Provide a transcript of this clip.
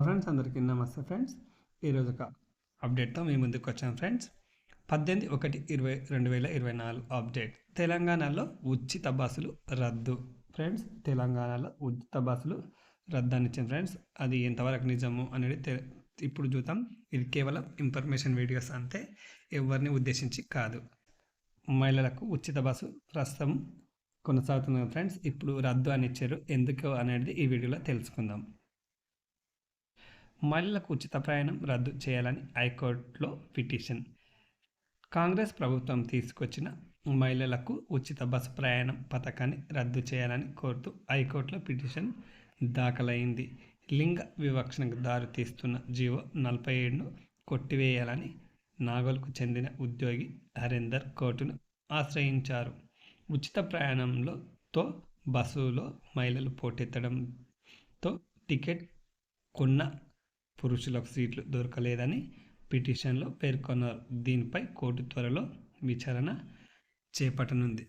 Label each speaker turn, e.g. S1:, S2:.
S1: Friends అందరికీ నమస్తే friends. ఈరోజు ఒక అప్డేట్తో మీ ముందుకు వచ్చాం ఫ్రెండ్స్. పద్దెనిమిది ఒకటి ఇరవై రెండు వేల ఇరవై నాలుగు అప్డేట్. తెలంగాణలో ఉచిత బస్సులు రద్దు. ఫ్రెండ్స్ తెలంగాణలో ఉచిత బస్సులు రద్దు అని ఇచ్చింది ఫ్రెండ్స్. అది ఎంతవరకు నిజము అనేది తె ఇప్పుడు చూద్దాం. ఇది కేవలం ఇన్ఫర్మేషన్ వీడియోస్ అంతే. ఎవరిని ఉద్దేశించి కాదు. మహిళలకు ఉచిత బస్సు ప్రస్తుతం కొనసాగుతున్నాం ఫ్రెండ్స్. ఇప్పుడు రద్దు అని ఇచ్చారు. ఎందుకు అనేది ఈ వీడియోలో తెలుసుకుందాం. మహిళలకు ఉచిత ప్రయాణం రద్దు చేయాలని హైకోర్టులో పిటిషన్. కాంగ్రెస్ ప్రభుత్వం తీసుకొచ్చిన మహిళలకు ఉచిత బస్సు ప్రయాణం పథకాన్ని రద్దు చేయాలని కోరుతూ హైకోర్టులో పిటిషన్ దాఖలైంది. లింగ వివక్షణకు దారితీస్తున్న జీవో నలభై ఏడును కొట్టివేయాలని నాగోల్కు చెందిన ఉద్యోగి హరీందర్ కోర్టును ఆశ్రయించారు. ఉచిత ప్రయాణంలోతో బస్సులో మహిళలు పోటెత్తడంతో టికెట్ కొన్న పురుషులకు సీట్లు దొరకలేదని పిటిషన్లో పేర్కొన్నారు. దీనిపై కోర్టు త్వరలో విచారణ చేపట్టనుంది.